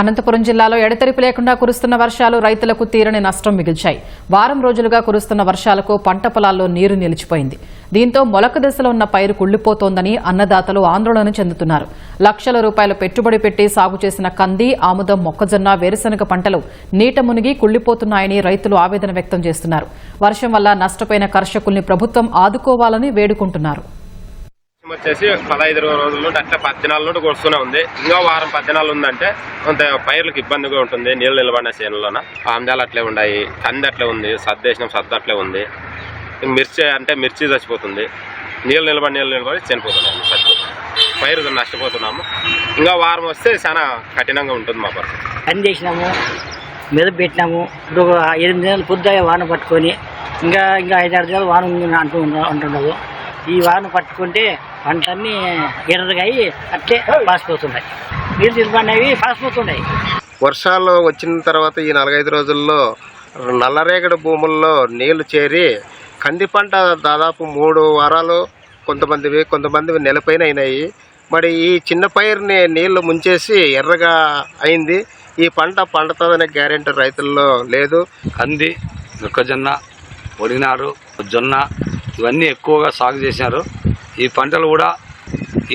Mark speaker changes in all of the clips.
Speaker 1: అనంతపురం జిల్లాలో ఎడతెరిపి లేకుండా కురుస్తున్న వర్షాలు రైతులకు తీరని నష్టం మిగిల్చాయి. వారం రోజులుగా కురుస్తున్న వర్షాలకు పంట పొలాల్లో నీరు నిలిచిపోయింది. దీంతో మొలక దశలో ఉన్న పైరు కుళ్ళిపోతోందని అన్నదాతలు ఆందోళన చెందుతున్నారు. లక్షల రూపాయల పెట్టుబడి పెట్టి సాగు చేసిన కంది ఆముదం మొక్కజొన్న వేరుశనగ పంటలు నీట మునిగి కుళ్ళిపోతున్నాయని రైతులు ఆవేదన వ్యక్తం చేస్తున్నారు. వర్షం వల్ల నష్టపోయిన కర్షకుల్ని ప్రభుత్వం ఆదుకోవాలని వేడుకుంటున్నారు.
Speaker 2: వచ్చేసి పదహైదు రోజుల నుండి అట్లా పద్దెనాలు నుండి కొడుతూనే ఉంది. ఇంకా వారం పద్దెనాలు ఉందంటే కొంత పైర్లకు ఇబ్బందిగా ఉంటుంది. నీళ్ళు నిలబడిన చేనులోన. ఆమ్దాలు అట్లే ఉన్నాయి కంది అట్లే ఉంది. సద్దేశం సద్ద అట్లే ఉంది. మిర్చి అంటే మిర్చి చచ్చిపోతుంది. నీళ్ళు నిలబడి నీళ్ళు నిలబడి చనిపోతున్నాము చచ్చిపోతుంది పైరు నష్టపోతున్నాము. ఇంకా వారం వస్తే చాలా కఠినంగా ఉంటుంది మా పరిస్థితి.
Speaker 3: పని చేసినాము. మెదపు పెట్టినాము. ఇప్పుడు ఒక ఎనిమిది నెలలు పొద్దుగా వాన పట్టుకొని ఇంకా ఇంకా ఐదారు నెలలు వాన ఉంది అంటూ ఉన్న- ఈ వాన పట్టుకుంటే పంటలన్నీ ఎర్రగా అయ్యి అట్లే పాసిపోతున్నాయి నీళ్ళు నిలబడినవి పాసిపోతున్నాయి
Speaker 4: వర్షాలు వచ్చిన తర్వాత ఈ నాలుగైదు రోజుల్లో నల్లరేగడి భూముల్లో నీళ్ళు చేరి కంది పంట దాదాపు మూడు వారాలు కొంతమందివి కొంతమందివి నెలపైన అయినాయి. మరి ఈ చిన్న పైరుని నీళ్ళు ముంచేసి ఎర్రగా అయింది. ఈ పంట పండుతుందనే గ్యారెంటీ రైతుల్లో లేదు.
Speaker 5: కంది మొక్కజొన్న వడినారు జొన్న ఇవన్నీ ఎక్కువగా సాగు చేశారు. ఈ పంటలు కూడా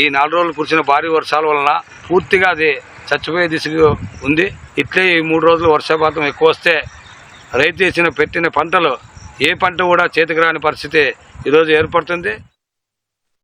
Speaker 5: ఈ నాలుగు రోజులు కురిసిన భారీ వర్షాల వలన పూర్తిగా అది చచ్చిపోయే దిశగా ఉంది. ఇట్లే ఈ మూడు రోజులు వర్షపాతం ఎక్కువ వస్తే రైతు వేసిన పెట్టిన పంటలు ఏ పంట కూడా చేతికి రాని పరిస్థితి ఈరోజు ఏర్పడుతుంది.